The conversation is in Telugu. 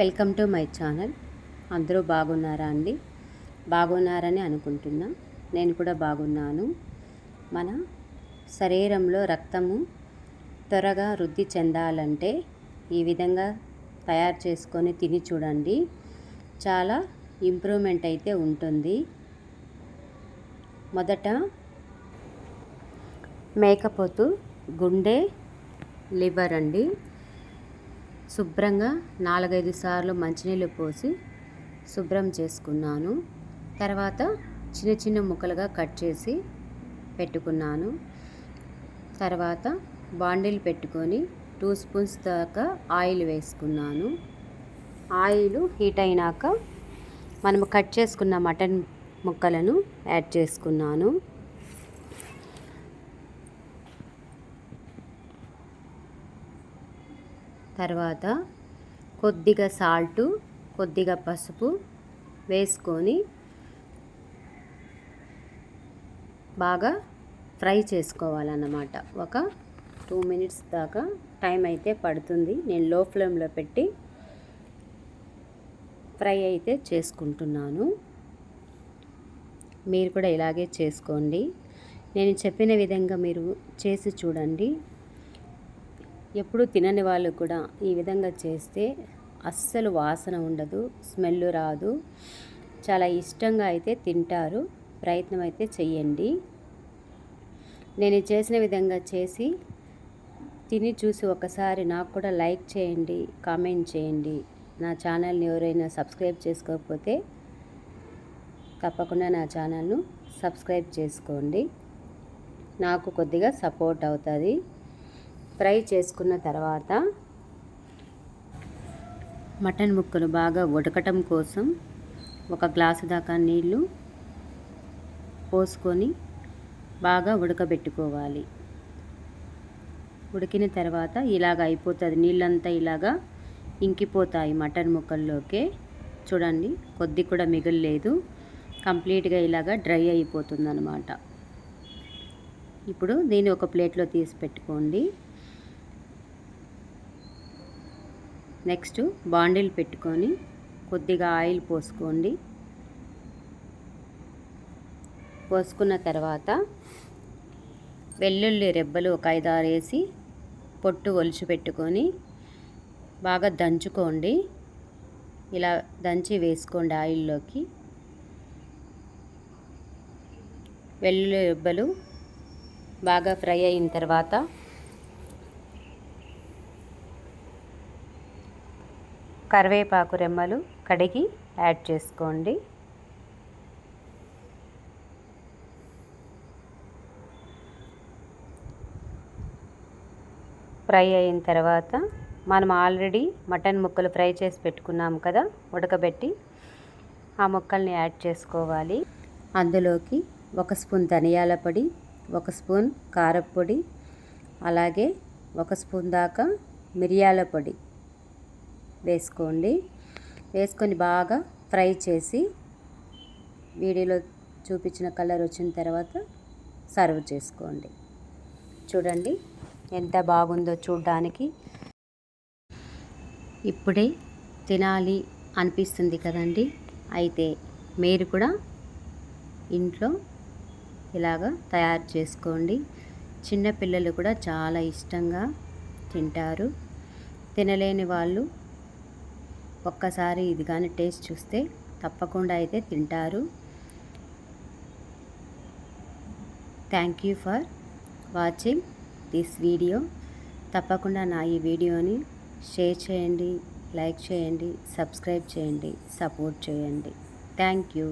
Welcome to my channel. అందరూ బాగున్నారా అండి? బాగున్నారని అనుకుంటున్నా. నేను కూడా బాగున్నాను. మన శరీరంలో రక్తము త్వరగా వృద్ధి చెందాలంటే ఈ విధంగా తయారు చేసుకొని తిని చూడండి. చాలా ఇంప్రూవ్మెంట్ అయితే ఉంటుంది. మొదట మేకపోతు గుండె లివర్ అండి. శుభ్రంగా నాలుగైదు సార్లు మంచినీళ్ళు పోసి శుభ్రం చేసుకున్నాను. తర్వాత చిన్న చిన్న ముక్కలుగా కట్ చేసి పెట్టుకున్నాను. తర్వాత బాండిల్ పెట్టుకొని టూ స్పూన్స్ దాకా ఆయిల్ వేసుకున్నాను. ఆయిల్ హీట్ అయినాక మనము కట్ చేసుకున్న మటన్ ముక్కలను యాడ్ చేసుకున్నాను. తర్వాత కొద్దిగా సాల్టు కొద్దిగా పసుపు వేసుకొని బాగా ఫ్రై చేసుకోవాలన్నమాట. ఒక టూ మినిట్స్ దాకా టైం అయితే పడుతుంది. నేను లో ఫ్లేమ్లో పెట్టి ఫ్రై అయితే చేసుకుంటున్నాను. మీరు కూడా ఇలాగే చేసుకోండి. నేను చెప్పిన విధంగా మీరు చేసి చూడండి. ఎప్పుడు తినని వాళ్ళు కూడా ఈ విధంగా చేస్తే అస్సలు వాసన ఉండదు స్మెల్ రాదు. చాలా ఇష్టంగా అయితే తింటారు. ప్రయత్నం అయితే చెయ్యండి. నేను చేసిన విధంగా చేసి తిని చూసి ఒకసారి నాకు కూడా లైక్ చేయండి కామెంట్ చేయండి. నా ఛానల్ని ఎవరైనా సబ్స్క్రైబ్ చేసుకోకపోతే తప్పకుండా నా ఛానల్ను సబ్స్క్రైబ్ చేసుకోండి. నాకు కొద్దిగా సపోర్ట్ అవుతుంది. ఫ్రై చేసుకున్న తర్వాత మటన్ ముక్కలు బాగా ఉడకటం కోసం ఒక గ్లాసు దాకా నీళ్ళు పోసుకొని బాగా ఉడకబెట్టుకోవాలి. ఉడికిన తర్వాత ఇలాగ అయిపోతుంది. నీళ్ళంతా ఇలాగా ఇంకిపోతాయి మటన్ ముక్కల్లోకే. చూడండి కొద్ది కూడా మిగలలేదు. కంప్లీట్గా ఇలాగా డ్రై అయిపోతుంది అనమాట ఇప్పుడు దీన్ని ఒక ప్లేట్లో తీసి పెట్టుకోండి. నెక్స్ట్ బాండిల్ పెట్టుకొని కొద్దిగా ఆయిల్ పోసుకోండి. పోసుకున్న తర్వాత వెల్లుల్లి రెబ్బలు ఒక ఐదారు వేసి పొట్టు ఒలిచి పెట్టుకొని బాగా దంచుకోండి. ఇలా దంచి వేసుకోండి ఆయిల్లోకి. వెల్లుల్లి రెబ్బలు బాగా ఫ్రై అయిన తర్వాత కరివేపాకు రెమ్మలు కడిగి యాడ్ చేసుకోండి. ఫ్రై అయిన తర్వాత మనం ఆల్రెడీ మటన్ ముక్కలు ఫ్రై చేసి పెట్టుకున్నాం కదా ఉడకబెట్టి ఆ ముక్కల్ని యాడ్ చేసుకోవాలి. అందులోకి ఒక స్పూన్ ధనియాల పొడి ఒక స్పూన్ కారపొడి అలాగే ఒక స్పూన్ దాకా మిరియాల పొడి వేసుకోండి. వేసుకొని బాగా ఫ్రై చేసి వీడియోలో చూపించిన కలర్ వచ్చిన తర్వాత సర్వ్ చేసుకోండి. చూడండి ఎంత బాగుందో చూడడానికి. ఇప్పుడే తినాలి అనిపిస్తుంది కదండి. అయితే మీరు కూడా ఇంట్లో ఇలాగా తయారు చేసుకోండి. చిన్నపిల్లలు కూడా చాలా ఇష్టంగా తింటారు. తినలేని వాళ్ళు ఒక్కసారి ఇది కానీ టేస్ట్ చూస్తే తప్పకుండా అయితే తింటారు. Thank you for watching this video తప్పకుండా నా ఈ వీడియోని షేర్ చేయండి లైక్ చేయండి సబ్స్క్రైబ్ చేయండి సపోర్ట్ చేయండి. Thank you